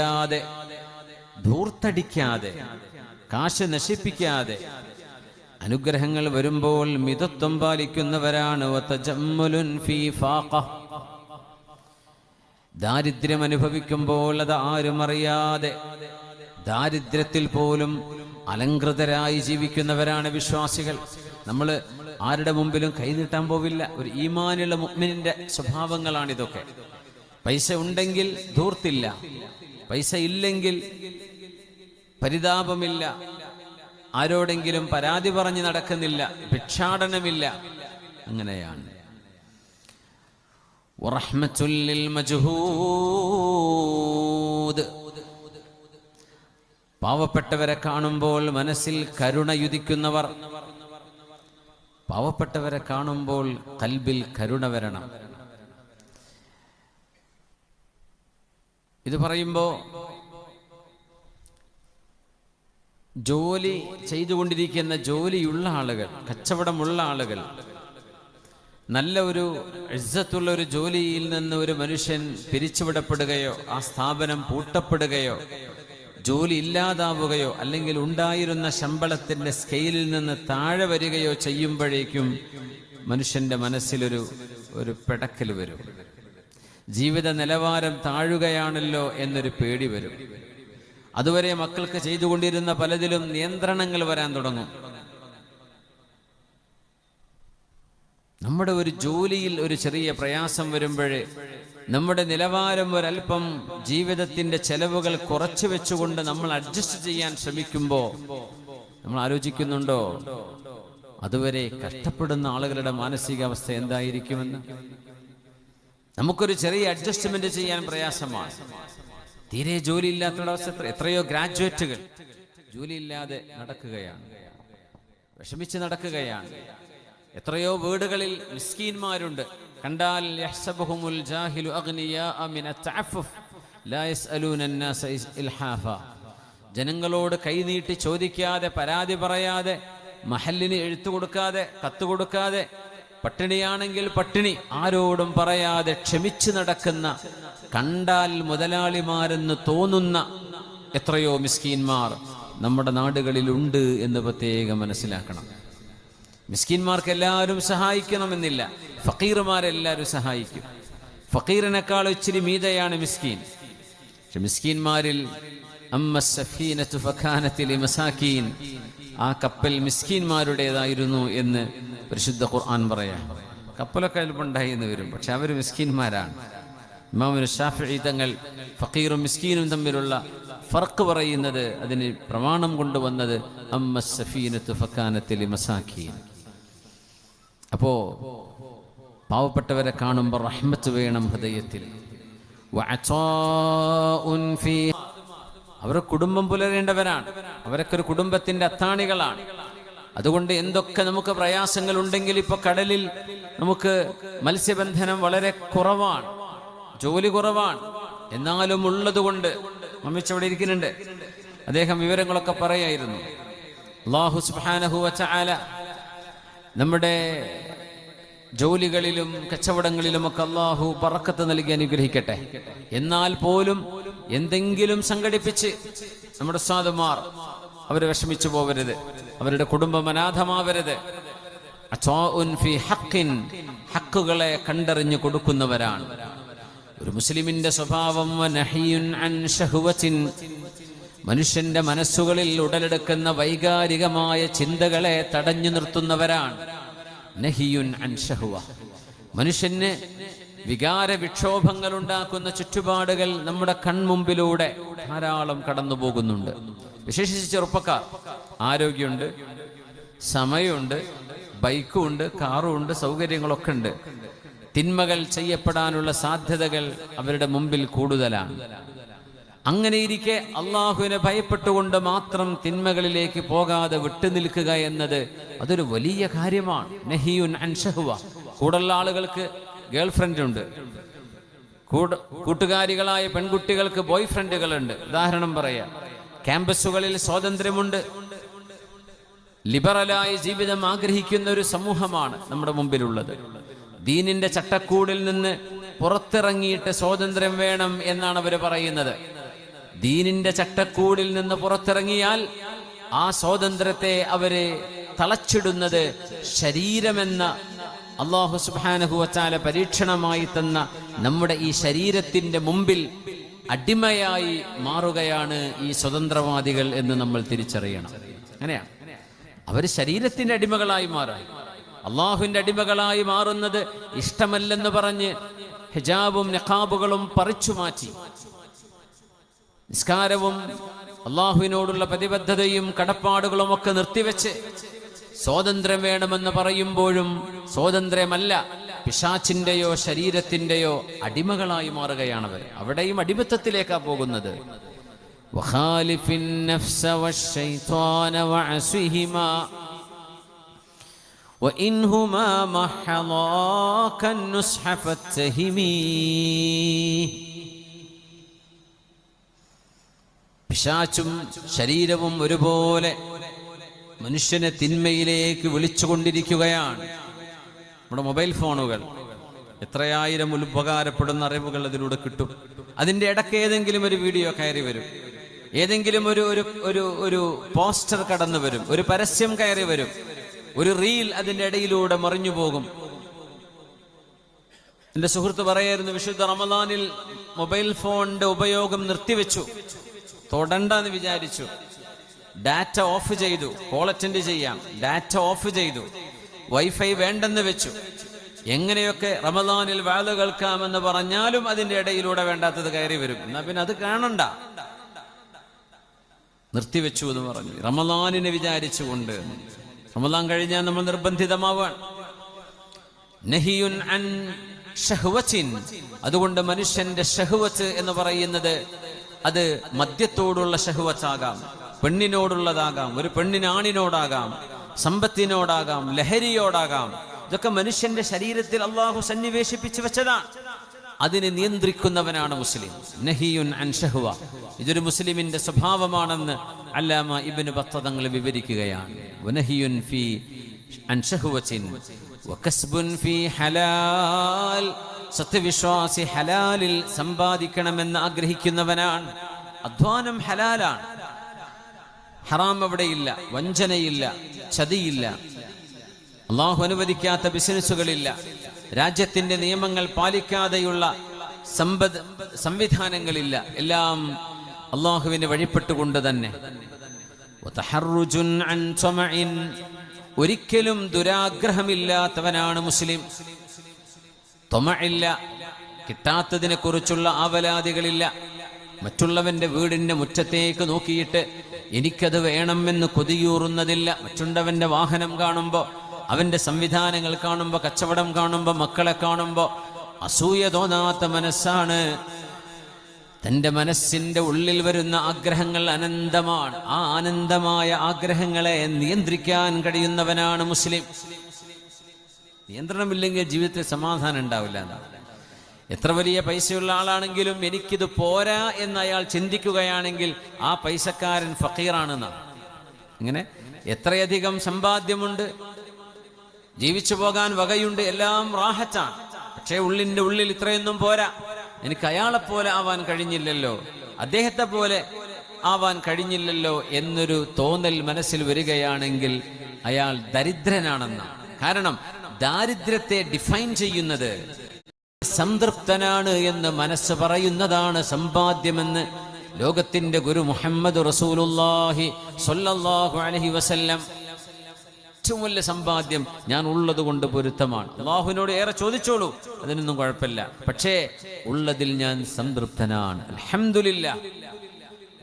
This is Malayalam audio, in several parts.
ാതെ ധൂർത്തടിക്കാതെ കാശ് നശിപ്പിക്കാതെ അനുഗ്രഹങ്ങൾ വരുമ്പോൾ മിതത്വം പാലിക്കുന്നവരാണ്. ദാരിദ്ര്യം അനുഭവിക്കുമ്പോൾ അത് ആരും അറിയാതെ ദാരിദ്ര്യത്തിൽ പോലും അലങ്കൃതരായി ജീവിക്കുന്നവരാണ് വിശ്വാസികൾ. നമ്മൾ ആരുടെ മുമ്പിലും കൈനീട്ടാൻ പോവില്ല. ഒരു ഈമാനുള്ള മുഗ്മിനിന്റെ സ്വഭാവങ്ങളാണിതൊക്കെ. പൈസ ഉണ്ടെങ്കിൽ ധൂർത്തില്ല. പൈസ ഇല്ലെങ്കിൽ പരിതാപമില്ല. ആരോടെങ്കിലും പരാതി പറഞ്ഞ് നടക്കുന്നില്ല. ഭിക്ഷാടനമില്ല. അങ്ങനെയാണ്. പാവപ്പെട്ടവരെ കാണുമ്പോൾ മനസ്സിൽ കരുണയുദിക്കുന്നവർ പാവപ്പെട്ടവരെ കാണുമ്പോൾ കൽബിൽ കരുണ വരണം. ഇത് പറയുമ്പോൾ ജോലി ചെയ്തുകൊണ്ടിരിക്കുന്ന ജോലിയുള്ള ആളുകൾ കച്ചവടമുള്ള ആളുകൾ നല്ല ഒരു ഇജ്ജത്തുള്ള ഒരു ജോലിയിൽ നിന്ന് ഒരു മനുഷ്യൻ പിരിച്ചുവിടപ്പെടുകയോ ആ സ്ഥാപനം പൂട്ടപ്പെടുകയോ ജോലി ഇല്ലാതാവുകയോ അല്ലെങ്കിൽ ഉണ്ടായിരുന്ന ശമ്പളത്തിന്റെ സ്കെയിലിൽ നിന്ന് താഴെ വരികയോ ചെയ്യുമ്പോഴേക്കും മനുഷ്യന്റെ മനസ്സിലൊരു ഒരു പിടക്കൽ വരും. ജീവിത നിലവാരം താഴുകയാണല്ലോ എന്നൊരു പേടി വരും. അതുവരെ മക്കൾക്ക് ചെയ്തുകൊണ്ടിരുന്ന പലതിലും നിയന്ത്രണങ്ങൾ വരാൻ തുടങ്ങും. നമ്മുടെ ഒരു ജോലിയിൽ ഒരു ചെറിയ പ്രയാസം വരുമ്പോഴേ നമ്മുടെ നിലവാരം ഒരല്പം ജീവിതത്തിന്റെ ചെലവുകൾ കുറച്ചു വെച്ചുകൊണ്ട് നമ്മൾ അഡ്ജസ്റ്റ് ചെയ്യാൻ ശ്രമിക്കുമ്പോൾ നമ്മൾ ആലോചിക്കുന്നുണ്ടോ? അതുവരെ കഷ്ടപ്പെടുന്ന ആളുകളുടെ മാനസികാവസ്ഥ എന്തായിരിക്കുമെന്ന്? നമുക്കൊരു ചെറിയ അഡ്ജസ്റ്റ്മെന്റ് ചെയ്യാൻ പ്രയാസമാണ്. തീരെ ജോലി ഇല്ലാത്ത എത്രയോ ഗ്രാജുവേറ്റുകൾ ജോലിയില്ലാതെ നടക്കുകയാണ്. വിഷമിച്ച് നടക്കുകയാണ്. എത്രയോ വീടുകളിൽ മിസ്കീന്മാരുണ്ട്. കണ്ടാൽ ജനങ്ങളോട് കൈനീട്ടി ചോദിക്കാതെ പരാതി പറയാതെ മഹല്ലിന് എഴുത്തു കൊടുക്കാതെ കത്ത് കൊടുക്കാതെ പട്ടിണിയാണെങ്കിൽ പട്ടിണി. ആരോടും പറയാതെ ക്ഷമിച്ചു നടക്കുന്ന കണ്ടാൽ മുതലാളിമാരെന്ന് തോന്നുന്ന എത്രയോ മിസ്കീന്മാർ നമ്മുടെ നാടുകളിലുണ്ട് എന്ന് പ്രത്യേകം മനസ്സിലാക്കണം. മിസ്കിന്മാർക്ക് എല്ലാവരും സഹായിക്കണമെന്നില്ല. ഫക്കീർമാരെല്ലാവരും സഹായിക്കും. ഫക്കീറിനേക്കാൾ ഇച്ചിരി മീതയാണ് മിസ്കീൻ. പക്ഷെ മിസ്കീന്മാരിൽ അമ്മ ആ കപ്പൽ മിസ്കീന്മാരുടേതായിരുന്നു എന്ന് പരിശുദ്ധ ഖുർആൻ പറയാം. കപ്പലൊക്കെ അല്പുണ്ടായി എന്ന് വരും. പക്ഷെ അവർ മിസ്കീന്മാരാണ് ഇമാമുന് തങ്ങൾ ഫക്കീറും മിസ്കീനും തമ്മിലുള്ള ഫർക്ക് പറയുന്നത് അതിന് പ്രമാണം കൊണ്ടുവന്നത് അപ്പോ പാവപ്പെട്ടവരെ കാണുമ്പോൾ റഹ്മത്ത് വേണം ഹൃദയത്തിൽ. അവർ കുടുംബം പുലരേണ്ടവരാണ്. അവരൊക്കെ ഒരു കുടുംബത്തിന്റെ അത്താണികളാണ്. അതുകൊണ്ട് എന്തൊക്കെ നമുക്ക് പ്രയാസങ്ങൾ ഉണ്ടെങ്കിൽ ഇപ്പൊ കടലിൽ നമുക്ക് മത്സ്യബന്ധനം വളരെ കുറവാണ് ജോലി കുറവാണ്. എന്നാലും ഉള്ളതുകൊണ്ട് മമ്മിച്ച് അവിടെ ഇരിക്കുന്നുണ്ട്. അദ്ദേഹം വിവരങ്ങളൊക്കെ പറയായിരുന്നു. അള്ളാഹു സുബ്ഹാനഹു വച്ചാല നമ്മുടെ ജോലികളിലും കച്ചവടങ്ങളിലുമൊക്കെ അള്ളാഹു പറക്കത്ത് നൽകി അനുഗ്രഹിക്കട്ടെ. എന്നാൽ പോലും എന്തെങ്കിലും സംഘടിപ്പിച്ച് നമ്മുടെ സാധുമാർ അവർ വിഷമിച്ചു പോകരുത്. അവരുടെ കുടുംബം അനാഥമാവരുത്. ഹക്കുകളെ കണ്ടറിഞ്ഞു കൊടുക്കുന്നവരാണ്. ഒരു മുസ്ലിമിന്റെ സ്വഭാവം മനുഷ്യന്റെ മനസ്സുകളിൽ ഉടലെടുക്കുന്ന വൈകാരികമായ ചിന്തകളെ തടഞ്ഞു നിർത്തുന്നവരാണ്. നഹിയുൻ അൻ ഷഹ്വ മനുഷ്യന് വികാര വിക്ഷോഭങ്ങൾ ഉണ്ടാക്കുന്ന ചുറ്റുപാടുകൾ നമ്മുടെ കൺമുമ്പിലൂടെ ധാരാളം കടന്നു പോകുന്നുണ്ട് വിശേഷിച്ച് ചെറുപ്പക്കാർ. ആരോഗ്യമുണ്ട് സമയമുണ്ട് ബൈക്കും ഉണ്ട് കാറും ഉണ്ട് സൗകര്യങ്ങളൊക്കെ ഉണ്ട് തിന്മകൾ ചെയ്യപ്പെടാനുള്ള സാധ്യതകൾ അവരുടെ മുമ്പിൽ കൂടുതലാണ്. അങ്ങനെയിരിക്കെ അള്ളാഹുവിനെ ഭയപ്പെട്ടുകൊണ്ട് മാത്രം തിന്മകളിലേക്ക് പോകാതെ വിട്ടുനിൽക്കുക എന്നത് അതൊരു വലിയ കാര്യമാണ്. നഹിയുൻ അൻഷഹുവ കൂടുള്ള ആളുകൾക്ക് ഗേൾ ഫ്രണ്ട് ഉണ്ട് കൂട്ടുകാരികളായ പെൺകുട്ടികൾക്ക് ബോയ് ഫ്രണ്ടുകളുണ്ട് ഉദാഹരണം പറയാം. ക്യാമ്പസുകളിൽ സ്വാതന്ത്ര്യമുണ്ട്. ലിബറലായ ജീവിതം ആഗ്രഹിക്കുന്ന ഒരു സമൂഹമാണ് നമ്മുടെ മുമ്പിലുള്ളത്. ദീനിന്റെ ചട്ടക്കൂടിൽ നിന്ന് പുറത്തിറങ്ങിയിട്ട് സ്വാതന്ത്ര്യം വേണം എന്നാണ് അവർ പറയുന്നത്. ദീനിന്റെ ചട്ടക്കൂടിൽ നിന്ന് പുറത്തിറങ്ങിയാൽ ആ സ്വാതന്ത്ര്യത്തെ അവർ തളച്ചിടുന്നത് ശരീരമെന്ന അള്ളാഹു സുബാനഹുവച്ചാല പരീക്ഷണമായി തന്ന നമ്മുടെ ഈ ശരീരത്തിന്റെ മുമ്പിൽ അടിമയായി മാറുകയാണ് ഈ സ്വതന്ത്രവാദികൾ എന്ന് നമ്മൾ തിരിച്ചറിയണം. അങ്ങനെയാണ് അവർ ശരീരത്തിന്റെ അടിമകളായി മാറാം അള്ളാഹുവിന്റെ അടിമകളായി മാറുന്നത് ഇഷ്ടമല്ലെന്ന് പറഞ്ഞ് ഹിജാബും നഖാബുകളും പറിച്ചു മാറ്റി. നിസ്കാരവും അള്ളാഹുവിനോടുള്ള പ്രതിബദ്ധതയും കടപ്പാടുകളും ഒക്കെ നിർത്തിവെച്ച് സ്വാതന്ത്ര്യം വേണമെന്ന് പറയുമ്പോഴും സ്വാതന്ത്ര്യമല്ല. പിശാച്ചിന്റെയോ ശരീരത്തിന്റെയോ അടിമകളായി മാറുകയാണവർ അവിടെയും അടിമത്തത്തിലേക്കാ പോകുന്നത് وخالف النفس والشيطان وعصهما وإنهما محضاك النصح فاتهمي പിശാച്ചും ശരീരവും ഒരുപോലെ മനുഷ്യനെ തിന്മയിലേക്ക് വിളിച്ചുകൊണ്ടിരിക്കുകയാണ് നമ്മുടെ മൊബൈൽ ഫോണുകൾ എത്രയായിരം ഉപകാരപ്പെടുന്ന അറിവുകൾ അതിലൂടെ കിട്ടും. അതിന്റെ ഇടയ്ക്ക് ഏതെങ്കിലും ഒരു വീഡിയോ കയറി വരും. ഏതെങ്കിലും ഒരു ഒരു ഒരു ഒരു പോസ്റ്റർ കടന്നു വരും. ഒരു പരസ്യം കയറി വരും. ഒരു റീൽ അതിന്റെ ഇടയിലൂടെ മറിഞ്ഞു പോകും. എന്റെ സുഹൃത്ത് പറയായിരുന്നു വിശുദ്ധ റമദാനിൽ മൊബൈൽ ഫോണിന്റെ ഉപയോഗം നിർത്തിവെച്ചു. തൊടണ്ടെന്ന് വിചാരിച്ചു. ഡാറ്റ ഓഫ് ചെയ്തു. കോൾ അറ്റൻഡ് ചെയ്യാം. ഡാറ്റ ഓഫ് ചെയ്തു. വൈഫൈ വേണ്ടെന്ന് വെച്ചു. എങ്ങനെയൊക്കെ റമദാനിൽ വാൽ കേൾക്കാമെന്ന് പറഞ്ഞാലും അതിന്റെ ഇടയിലൂടെ വേണ്ടാത്തത് കയറി വരും. എന്നാ പിന്നെ അത് കാണണ്ട. നിർത്തിവെച്ചു എന്ന് പറഞ്ഞു. റമദാനിനെ വിചാരിച്ചുകൊണ്ട്. റമദാൻ കഴിഞ്ഞാൽ നമ്മൾ നിർബന്ധിതമാവാൻ. നഹിയുൻ അൻ അതുകൊണ്ട് മനുഷ്യന്റെ ഷഹ്വത്ത് എന്ന് പറയുന്നത് അത് മദ്യത്തോടുള്ള ഷഹ്വത്താകാം. പെണ്ണിനോടുള്ളതാകാം. ഒരു പെണ്ണിന് ആണിനോടാകാം സമ്പത്തിനോടാകാം ലഹരിയോടാകാം. ഇതൊക്കെ മനുഷ്യന്റെ ശരീരത്തിൽ അള്ളാഹു സന്നിവേശിപ്പിച്ചു വെച്ചതാണ്. അതിനെ നിയന്ത്രിക്കുന്നവനാണ് മുസ്ലിം. നഹിയുൻ അൻ ഷഹ്വ. ഇതൊരു മുസ്ലിമിന്റെ സ്വഭാവമാണെന്ന് അല്ലാമ ഇബിന് ബത്തതങ്ങൾ വിവരിക്കുകയാണ്. വനഹിയുൻ ഫി അൻ ഷഹ്വത്തിൻ വകസ്ബുൻ ഫി ഹലാൽ. സത്യവിശ്വാസി ഹലാലിൽ സമ്പാദിക്കണമെന്ന് ആഗ്രഹിക്കുന്നവനാണ്. അധ്വാനം ഹലാലാണ്. ഹറാം അവിടെയില്ല വഞ്ചനയില്ല ചതിയില്ല. അള്ളാഹു അനുവദിക്കാത്ത ബിസിനസ്സുകളില്ല. രാജ്യത്തിന്റെ നിയമങ്ങൾ പാലിക്കാതെയുള്ള സമ്പദ് സംവിധാനങ്ങളില്ല. എല്ലാം അള്ളാഹുവിന് വഴിപ്പെട്ടുകൊണ്ട് തന്നെ. ഒരിക്കലും ദുരാഗ്രഹമില്ലാത്തവനാണ് മുസ്ലിം. തൊമയില്ല കിട്ടാത്തതിനെ കുറിച്ചുള്ള ആവലാതികളില്ല. മറ്റുള്ളവന്റെ വീടിന്റെ മുറ്റത്തേക്ക് നോക്കിയിട്ട് എനിക്കത് വേണമെന്ന് കൊതിയൂറുന്നതില്ല. മറ്റുണ്ടവന്റെ വാഹനം കാണുമ്പോൾ അവന്റെ സംവിധാനങ്ങൾ കാണുമ്പോൾ കച്ചവടം കാണുമ്പോൾ മക്കളെ കാണുമ്പോൾ അസൂയ തോന്നാത്ത മനസ്സാണ്. തന്റെ മനസ്സിന്റെ ഉള്ളിൽ വരുന്ന ആഗ്രഹങ്ങൾ അനന്തമാണ്. ആ ആനന്ദമായ ആഗ്രഹങ്ങളെ നിയന്ത്രിക്കാൻ കഴിയുന്നവനാണ് മുസ്ലിം. നിയന്ത്രണമില്ലെങ്കിൽ ജീവിതത്തിൽ സമാധാനം ഉണ്ടാവില്ല എന്നാണ്. എത്ര വലിയ പൈസയുള്ള ആളാണെങ്കിലും എനിക്കിത് പോരാ എന്ന് അയാൾ ചിന്തിക്കുകയാണെങ്കിൽ ആ പൈസക്കാരൻ ഫക്കീറാണെന്നാണ്. ഇങ്ങനെ എത്രയധികം സമ്പാദ്യമുണ്ട്? ജീവിച്ചു പോകാൻ വകയുണ്ട് എല്ലാം റാഹറ്റാണ് പക്ഷേ ഉള്ളിന്റെ ഉള്ളിൽ ഇത്രയൊന്നും പോരാ. എനിക്ക് അയാളെപ്പോലെ പോലെ ആവാൻ കഴിഞ്ഞില്ലല്ലോ. അദ്ദേഹത്തെ പോലെ ആവാൻ കഴിഞ്ഞില്ലല്ലോ എന്നൊരു തോന്നൽ മനസ്സിൽ വരികയാണെങ്കിൽ അയാൾ ദരിദ്രനാണെന്നാണ്. കാരണം ദാരിദ്ര്യത്തെ ഡിഫൈൻ ചെയ്യുന്നത് സംതൃപ്തനാണ് എന്ന് മനസ്സ് പറയുന്നതാണ് സമ്പാദ്യമെന്ന് ലോകത്തിന്റെ ഗുരു മുഹമ്മദ് റസൂലുല്ലാഹി സൊല്ലാഹു അലഹി വസല്ലം. ഏറ്റവും വലിയ സമ്പാദ്യം ഞാൻ ഉള്ളത് കൊണ്ട് പൊരുത്തമാണ്. അള്ളാഹുവിനോട് ഏറെ ചോദിച്ചോളൂ. അതിനൊന്നും കുഴപ്പമില്ല. പക്ഷേ ഉള്ളതിൽ ഞാൻ സംതൃപ്തനാണ്. അലഹമില്ല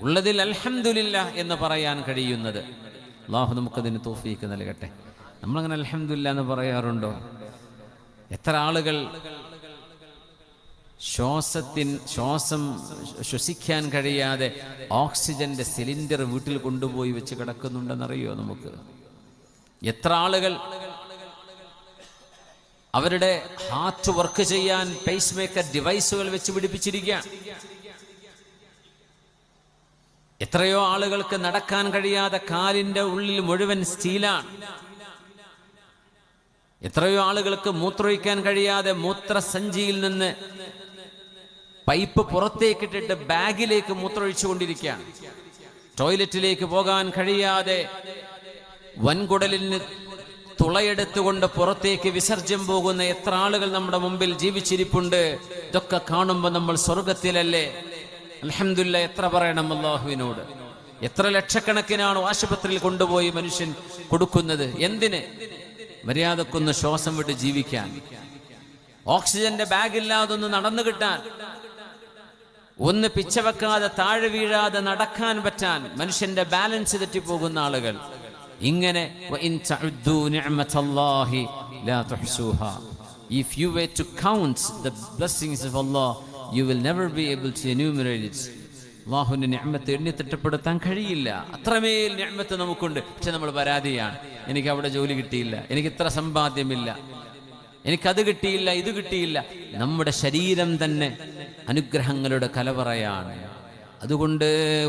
ഉള്ളതിൽ അൽഹംദുലില്ല എന്ന് പറയാൻ കഴിയുന്നത്. അള്ളാഹു നമുക്കതിന് തോഫീക്ക് നൽകട്ടെ. നമ്മളങ്ങനെ അലഹമില്ല എന്ന് പറയാറുണ്ടോ? എത്ര ആളുകൾ ശ്വാസത്തിൻ ശ്വാസം ശ്വസിക്കാൻ കഴിയാതെ ഓക്സിജന്റെ സിലിണ്ടർ വീട്ടിൽ കൊണ്ടുപോയി വെച്ച് കിടക്കുന്നുണ്ടെന്നറിയോ നമുക്ക്? എത്ര ആളുകൾ അവരുടെ ഹാർട്ട് വർക്ക് ചെയ്യാൻ പേസ് മേക്കർ ഡിവൈസുകൾ വെച്ച് പിടിപ്പിച്ചിരിക്കുക എത്രയോ ആളുകൾക്ക് നടക്കാൻ കഴിയാതെ കാലിന്റെ ഉള്ളിൽ മുഴുവൻ സ്റ്റീലാണ്. എത്രയോ ആളുകൾക്ക് മൂത്രൊഴിക്കാൻ കഴിയാതെ മൂത്രസഞ്ചിയിൽ നിന്ന് പൈപ്പ് പുറത്തേക്കിട്ടിട്ട് ബാഗിലേക്ക് മൂത്രമൊഴിച്ചു കൊണ്ടിരിക്കുകയാണ് ടോയ്ലറ്റിലേക്ക് പോകാൻ കഴിയാതെ വൻകുടലിന് തുളയെടുത്തുകൊണ്ട് പുറത്തേക്ക് വിസർജ്യം പോകുന്ന എത്ര ആളുകൾ നമ്മുടെ മുമ്പിൽ ജീവിച്ചിരിപ്പുണ്ട്. ഇതൊക്കെ കാണുമ്പോൾ നമ്മൾ സ്വർഗത്തിലല്ലേ? അലഹമില്ല എത്ര പറയണം അള്ളാഹുവിനോട്? എത്ര ലക്ഷക്കണക്കിനാണ് ആശുപത്രിയിൽ കൊണ്ടുപോയി മനുഷ്യൻ കൊടുക്കുന്നത്? എന്തിന്? മര്യാദക്കൊന്ന് ശ്വാസം വിട്ട് ജീവിക്കാൻ. ഓക്സിജന്റെ ബാഗില്ലാതെ ഒന്ന് നടന്നു കിട്ടാൻ. ഒന്ന് പിച്ചവെക്കാതെ താഴെ വീഴാതെ നടക്കാൻ പറ്റാൻ മനുഷ്യന്റെ ബാലൻസ് തെറ്റിപ്പോകുന്ന ആളുകൾ. ഇങ്ങനെ If you were to count the blessings of Allah, you will never be able to enumerate. it. അള്ളാഹുവിന്റെ ഞാമത്ത് എണ്ണി തിട്ടപ്പെടുത്താൻ കഴിയില്ല. അത്രമേൽ ഞാമത്ത് നമുക്കുണ്ട്. പക്ഷെ നമ്മൾ പരാതിയാണ്. എനിക്ക് അവിടെ ജോലി കിട്ടിയില്ല. എനിക്ക് ഇത്ര സമ്പാദ്യമില്ല. എനിക്കത് കിട്ടിയില്ല ഇത് കിട്ടിയില്ല. നമ്മുടെ ശരീരം തന്നെ അനുഗ്രഹങ്ങളുടെ കലവറയാണ്. അതുകൊണ്ട്.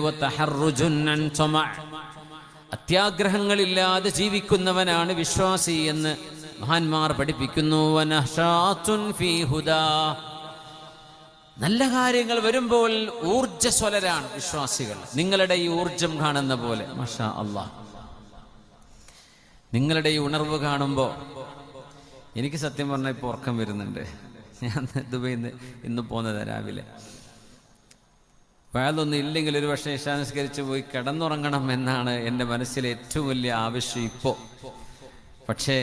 അത്യാഗ്രഹങ്ങളില്ലാതെ ജീവിക്കുന്നവനാണ് വിശ്വാസി എന്ന് മഹാന്മാർ പഠിപ്പിക്കുന്നു. നല്ല കാര്യങ്ങൾ വരുമ്പോൾ ഊർജസ്വലരാണ് വിശ്വാസികൾ. നിങ്ങളുടെ ഈ ഊർജം കാണുന്ന പോലെ. അള്ളാഹ്. നിങ്ങളുടെ ഈ ഉണർവ് കാണുമ്പോൾ എനിക്ക് സത്യം പറഞ്ഞാൽ ഇപ്പോൾ ഉറക്കം വരുന്നുണ്ട്. ഞാൻ ദുബൈയിൽ നിന്ന് ഇന്ന് പോന്നത് രാവിലെ. വേറൊന്നും ഇല്ലെങ്കിൽ ഒരു പക്ഷേ ഇഷാനുസ്കരിച്ച് പോയി കിടന്നുറങ്ങണം എന്നാണ് എന്റെ മനസ്സിലെ ഏറ്റവും വലിയ ആവശ്യം ഇപ്പോൾ പക്ഷേ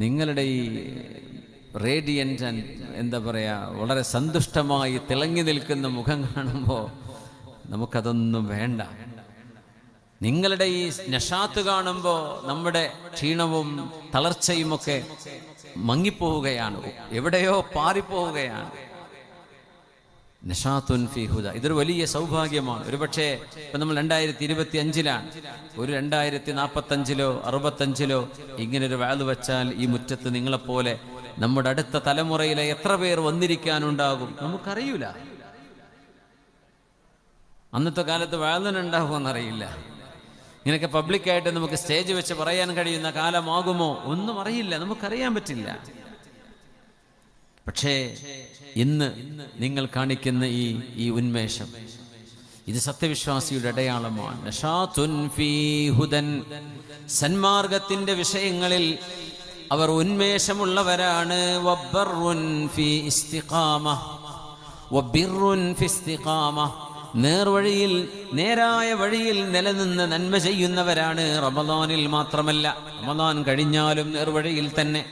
നിങ്ങളുടെ ഈ റേഡിയന്റ് എന്താ പറയുക വളരെ സന്തുഷ്ടമായി തിളങ്ങി നിൽക്കുന്ന മുഖം കാണുമ്പോൾ നമുക്കതൊന്നും വേണ്ട. നിങ്ങളുടെ ഈ നഷാത്ത് കാണുമ്പോൾ നമ്മുടെ ക്ഷീണവും തളർച്ചയും ഒക്കെ മങ്ങിപ്പോവുകയാണ്. എവിടെയോ പാറിപ്പോവുകയാണ്. നഷാത്തുൻ ഫിഹുദ ഇതൊരു വലിയ സൗഭാഗ്യമാണ്. ഒരുപക്ഷെ ഇപ്പൊ നമ്മൾ രണ്ടായിരത്തി ഇരുപത്തി അഞ്ചിലാണ് ഒരു രണ്ടായിരത്തി അറുപത്തഞ്ചിലോ ഇങ്ങനെ ഒരു വാത് വെച്ചാൽ ഈ മുറ്റത്ത് നിങ്ങളെപ്പോലെ നമ്മുടെ അടുത്ത തലമുറയിലെ എത്ര പേർ വന്നിരിക്കാനുണ്ടാകും? നമുക്കറിയൂല. അന്നത്തെ കാലത്ത് വാതിനുണ്ടാകുമെന്നറിയില്ല ഇങ്ങനെയൊക്കെ പബ്ലിക്കായിട്ട് നമുക്ക് സ്റ്റേജ് വെച്ച് പറയാൻ കഴിയുന്ന കാലമാകുമോ ഒന്നും അറിയില്ല നമുക്കറിയാൻ പറ്റില്ല പക്ഷേ ഇന്ന് നിങ്ങൾ കാണിക്കുന്ന ഈ ഈ ഉന്മേഷം ഇത് സത്യവിശ്വാസിയുടെ അടയാളമാണ്. സന്മാർഗത്തിന്റെ വിഷയങ്ങളിൽ അവർ ഉന്മേഷമുള്ളവരാണ് ഫി ഇസ്തിഖാമ. ഇസ്തിഖാമ. നേർവഴിയിൽ നേരായ വഴിയിൽ നിലനിന്ന് നന്മ ചെയ്യുന്നവരാണ് റമദാനിൽ മാത്രമല്ല റമദാൻ കഴിഞ്ഞാലും നേർവഴിയിൽ തന്നെ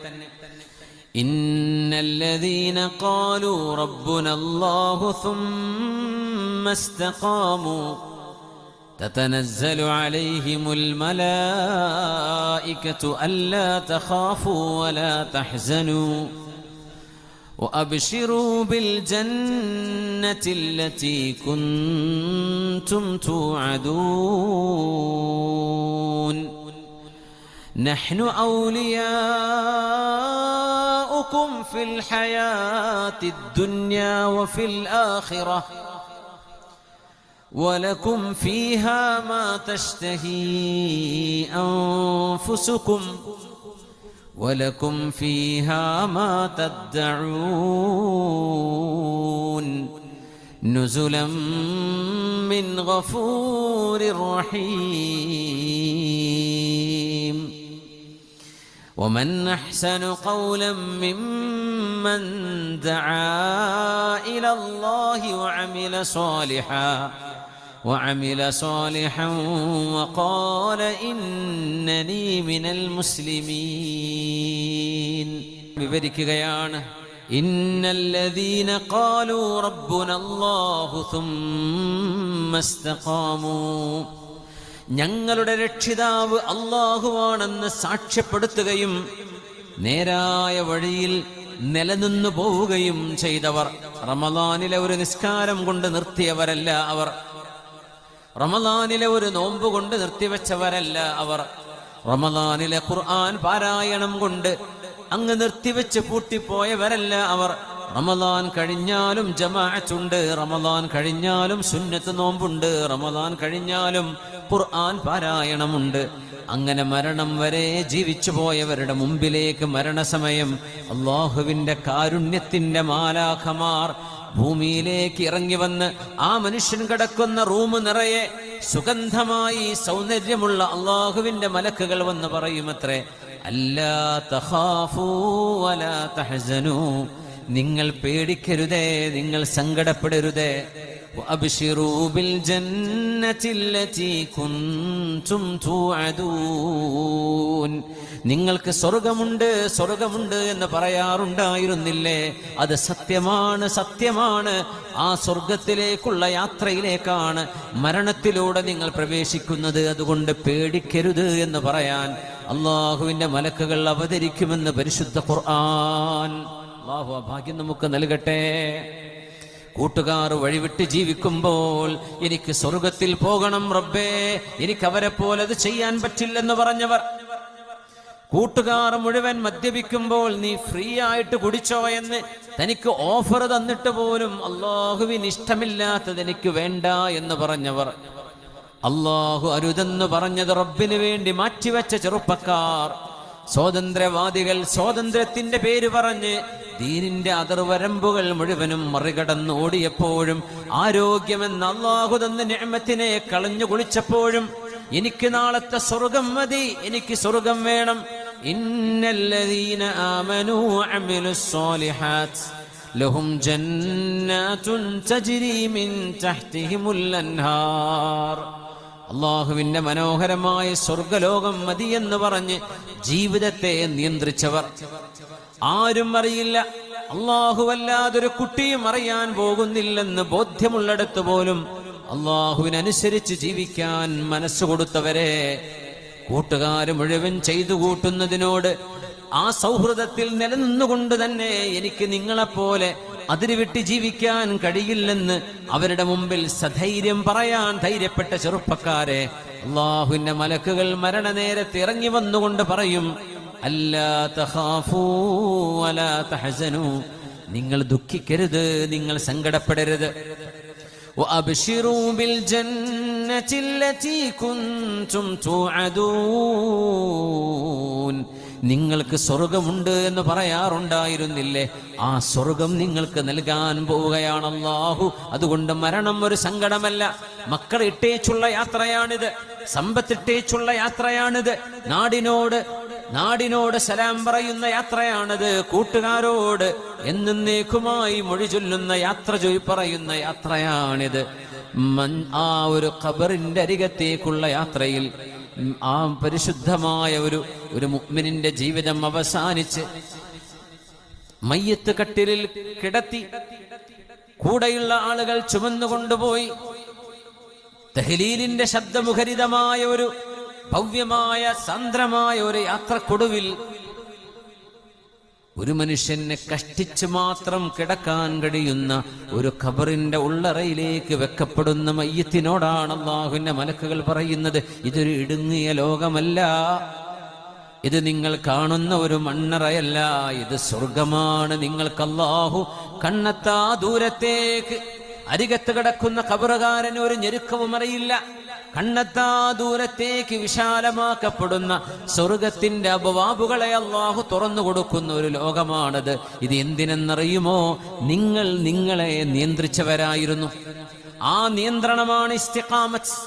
إن الذين قالوا ربنا الله ثم استقاموا تتنزل عليهم الملائكة ألا تخافوا ولا تحزنوا وأبشروا بالجنة التي كنتم توعدون. نحن أولياؤكم في الحياة الدنيا وفي الآخرة. ولكم فيها ما تشتهي أنفسكم. ولكم فيها ما تدعون. نزلا من غفور رحيم ومن احسن قولا ممن دعا الى الله وعمل صالحا وعمل صالحا وقال انني من المسلمين വിവരിക്കുകയാണ് إن الذين قالوا ربنا الله ثم استقاموا ഞങ്ങളുടെ രക്ഷിതാവ് അള്ളാഹുവാണെന്ന് സാക്ഷ്യപ്പെടുത്തുകയും നേരായ വഴിയിൽ നിലനിന്നു പോവുകയും ചെയ്തവർ റമദാനിലെ ഒരു നിസ്കാരം കൊണ്ട് നിർത്തിയവരല്ല അവർ റമദാനിലെ ഒരു നോമ്പ് കൊണ്ട് നിർത്തിവെച്ചവരല്ല അവർ റമദാനിലെ ഖുർആൻ പാരായണം കൊണ്ട് അങ്ങ് നിർത്തിവെച്ച് പൂട്ടിപ്പോയവരല്ല അവർ. റമദാൻ കഴിഞ്ഞാലും ജമാഅത്തുണ്ട് റമദാൻ കഴിഞ്ഞാലും സുന്നത്ത് നോമ്പുണ്ട് റമദാൻ കഴിഞ്ഞാലും ഖുർആൻ പാരായണമുണ്ട്. അങ്ങനെ മരണം വരെ ജീവിച്ചു പോയവരുടെ മുമ്പിലേക്ക് മരണസമയം അള്ളാഹുവിന്റെ കാരുണ്യത്തിന്റെ മാലാഖമാർ ഭൂമിയിലേക്ക് ഇറങ്ങി വന്ന് ആ മനുഷ്യൻ കിടക്കുന്ന റൂം നിറയെ സുഗന്ധമായി സൗന്ദര്യമുള്ള അള്ളാഹുവിന്റെ മലക്കുകൾ വന്ന് പറയുമത്രേ നിങ്ങൾ പേടിക്കരുതേ നിങ്ങൾ സങ്കടപ്പെടരുതേ. അബ്ഷിറൂബിൽ ജന്നത്തില്ലത്തി നിങ്ങൾക്ക് സ്വർഗമുണ്ട് സ്വർഗമുണ്ട് എന്ന് പറയാറുണ്ടായിരുന്നില്ലേ? അത് സത്യമാണ് സത്യമാണ്. ആ സ്വർഗത്തിലേക്കുള്ള യാത്രയിലേക്കാണ് മരണത്തിലൂടെ നിങ്ങൾ പ്രവേശിക്കുന്നത്. അതുകൊണ്ട് പേടിക്കരുത് എന്ന് പറയാൻ അള്ളാഹുവിന്റെ മലക്കുകൾ അവതരിക്കുമെന്ന് പരിശുദ്ധ ഖുർആൻ. ഭാഗ്യം നമുക്ക് നൽകട്ടെ. കൂട്ടുകാർ വഴിവിട്ട് ജീവിക്കുമ്പോൾ എനിക്ക് സ്വർഗത്തിൽ പോകണം റബ്ബേ. എനിക്ക് അവരെ പോലെ അത് ചെയ്യാൻ പറ്റില്ലെന്ന് പറഞ്ഞവർ. കൂട്ടുകാർ മുഴുവൻ മദ്യപിക്കുമ്പോൾ നീ ഫ്രീ ആയിട്ട് കുടിച്ചോ എന്ന് തനിക്ക് ഓഫർ തന്നിട്ട് പോലും അള്ളാഹുവിന് ഇഷ്ടമില്ലാത്തത് എനിക്ക് വേണ്ട എന്ന് പറഞ്ഞവർ. അള്ളാഹു അരുതെന്ന് പറഞ്ഞത് റബ്ബിന് വേണ്ടി മാറ്റിവെച്ച ചെറുപ്പക്കാർ. സ്വാതന്ത്ര്യവാദികൾ സ്വാതന്ത്ര്യത്തിന്റെ പേര് പറഞ്ഞ് ദീനിന്റെ അതിർവരമ്പുകൾ മുഴുവനും മറികടന്ന് ഓടിയപ്പോഴും ആരോഗ്യമെന്ന അള്ളാഹു തന്ന നിയമത്തിനെ കളഞ്ഞു കുളിച്ചപ്പോഴും എനിക്ക് നാളത്തെ സ്വർഗം മതി എനിക്ക് സ്വർഗം വേണം. ഇന്നല്ലദീന ലഹും ജന്നാത്തുൻ തജ്രി മിൻ തഹ്തിഹിമുൽ അൻഹാർ. അള്ളാഹുവിന്റെ മനോഹരമായ സ്വർഗലോകം മതിയെന്ന് പറഞ്ഞ് ജീവിതത്തെ നിയന്ത്രിച്ചവർ. ആരും അറിയില്ല. അള്ളാഹുവല്ലാതൊരു കുട്ടിയും അറിയാൻ പോകുന്നില്ലെന്ന് ബോധ്യമുള്ളിടത്ത് പോലും അള്ളാഹുവിനനുസരിച്ച് ജീവിക്കാൻ മനസ്സ് കൊടുത്തവരെ കൂട്ടുകാർ മുഴുവൻ ചെയ്തു കൂട്ടുന്നതിനോട് ആ സൗഹൃദത്തിൽ നിലനിന്നുകൊണ്ട് തന്നെ എനിക്ക് നിങ്ങളെപ്പോലെ അതിരുവിട്ട് ജീവിക്കാൻ കഴിയില്ലെന്ന് അവരുടെ മുമ്പിൽ സധൈര്യം പറയാൻ ധൈര്യപ്പെട്ട ചെറുപ്പക്കാരെ അള്ളാഹുവിന്റെ മലക്കുകൾ മരണനേരത്ത് ഇറങ്ങി വന്നുകൊണ്ട് പറയും അല്ലാ തഖാഫൂ വലാ തഹസനൂ. നിങ്ങൾ ദുഃഖിക്കരുത് നിങ്ങൾ സങ്കടപ്പെടരുത്. നിങ്ങൾക്ക് സ്വർഗമുണ്ട് എന്ന് പറയാറുണ്ടായിരുന്നില്ലേ? ആ സ്വർഗം നിങ്ങൾക്ക് നൽകാൻ പോവുകയാണ് അതുകൊണ്ട് മരണം ഒരു സങ്കടമല്ല. മക്കൾ ഇട്ടേച്ചുള്ള യാത്രയാണിത്. സമ്പത്തിട്ടേച്ചുള്ള യാത്രയാണിത്. നാടിനോട് നാടിനോട് സലാം പറയുന്ന യാത്രയാണിത്. കൂട്ടുകാരോട് എന്നേക്കുമായി മൊഴി ചൊല്ലുന്ന യാത്ര ചൊയ് പറയുന്ന യാത്രയാണിത്. ആ ഒരു ഖബറിന്റെ അരികത്തേക്കുള്ള യാത്രയിൽ ആ പരിശുദ്ധമായ ഒരു ഒരു മുഅ്മിനിന്റെ ജീവിതം അവസാനിച്ച് മയ്യത്ത് കട്ടിലിൽ കിടത്തി കൂടെയുള്ള ആളുകൾ ചുമന്നുകൊണ്ടുപോയി തെഹലീലിന്റെ ശബ്ദമുഖരിതമായ ഒരു ഭവ്യമായ സാന്ദ്രമായ ഒരു യാത്രക്കൊടുവിൽ ഒരു മനുഷ്യനെ കഷ്ടിച്ച് മാത്രം കിടക്കാൻ കഴിയുന്ന ഒരു ഖബറിന്റെ ഉള്ളറയിലേക്ക് വെക്കപ്പെടുന്ന മയ്യത്തിനോടാണ് അള്ളാഹുവിന്റെ മലക്കുകൾ പറയുന്നത്. ഇതൊരു ഇടുങ്ങിയ ലോകമല്ല. ഇത് നിങ്ങൾ കാണുന്ന ഒരു മണ്ണറയല്ല. ഇത് സ്വർഗമാണ്. നിങ്ങൾക്ക് അള്ളാഹു കണ്ണത്താ ദൂരത്തേക്ക് അരികത്ത് കിടക്കുന്ന കബറുകാരന് ഒരു ഞെരുക്കവും അറിയില്ല. കണ്ണെത്താ ദൂരത്തേക്ക് വിശാലമാക്കപ്പെടുന്ന സ്വർഗത്തിന്റെ അപവാബുകളെ അള്ളാഹു തുറന്നു കൊടുക്കുന്ന ഒരു ലോകമാണത്. ഇത് എന്തിനെന്നറിയുമോ? നിങ്ങൾ നിങ്ങളെ നിയന്ത്രിച്ചവരായിരുന്നു. ആ നിയന്ത്രണമാണ് ഇസ്തിഖാമത്ത്.